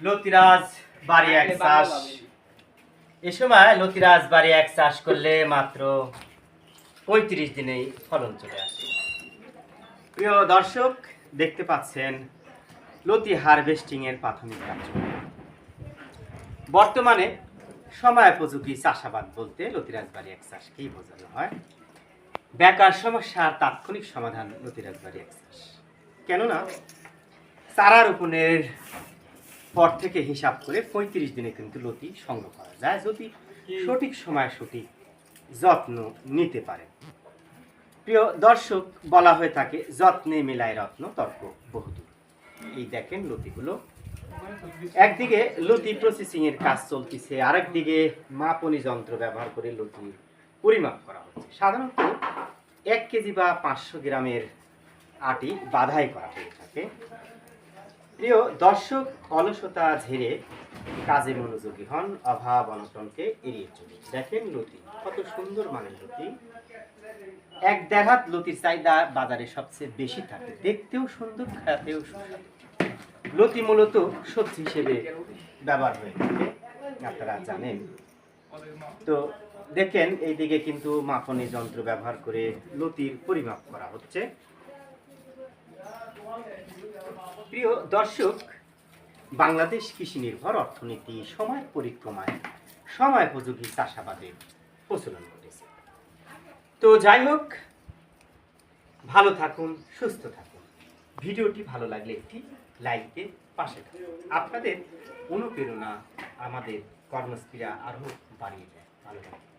লতিরাজ বাড়ি এক চাষ। এ সময় লতিরাজ বাড়ি এক চাষ করলে মাত্র পঁয়ত্রিশ দিনেই ফলন চলে আসে। প্রিয় দর্শক দেখতে পাচ্ছেন লতি হারভেস্টিং এর প্রাথমিক কার্যক্রম বর্তমানে সময়োপযোগী চাষাবাদ বলতে লতিরাজ বাড়ি এক চাষকেই বোঝানো হয়। বেকার সমস্যার তাৎক্ষণিক সমাধান লতিরাজ বাড়ি এক চাষ। কেননা চারা রোপণের পর থেকে হিসাব করে পঁয়ত্রিশ দিনে কিন্তু লতি সংগ্রহ করা যায়। যদি সঠিক সময় সঠিক যত্ন নিতে পারে। প্রিয় দর্শক, বলা হয়ে থাকে যত্নে মেলায় রত্ন তর্ক বহুদূর। এই দেখেন লতিগুলো। একদিকে লতি প্রসেসিং এর কাজ চলতেছে, আরেকদিকে মাপনি যন্ত্র ব্যবহার করে লতি পরিমাপ করা হচ্ছে। সাধারণত এক কেজি বা পাঁচশো গ্রামের আটি বাধাই করা হয়ে থাকে। প্রিয় দর্শক, অলসতা ঝেড়ে কাজে মনোযোগী হন, অভাব অনটনকে এড়িয়ে চলে দেখেন লতি, কত সুন্দর মানের লতি। এক দেখাত লতির চাহিদা বাজারে সবচেয়ে বেশি থাকে। দেখতেও সুন্দর, খেতেও সুন্দর লতি মূলত সবজি হিসেবে ব্যবহার হয়ে থাকে, আপনারা জানেন। তো দেখেন, এইদিকে কিন্তু মাপনি যন্ত্র ব্যবহার করে লতির পরিমাপ করা হচ্ছে। প্রিয় দর্শক, বাংলাদেশ কৃষি নির্ভর অর্থনীতি সময় পরিক্রমায়, সময় উপযোগী চাষাবাদের প্রচলন ঘটেছে। তো যাই হোক, ভালো থাকুন, সুস্থ থাকুন। ভিডিওটি ভালো লাগলে একটি লাইকে পাশে থাকুন। আপনাদের অনুপ্রেরণা আমাদের কর্মস্পীরা আরও বাড়িয়ে দেয়। ভালো থাকুন।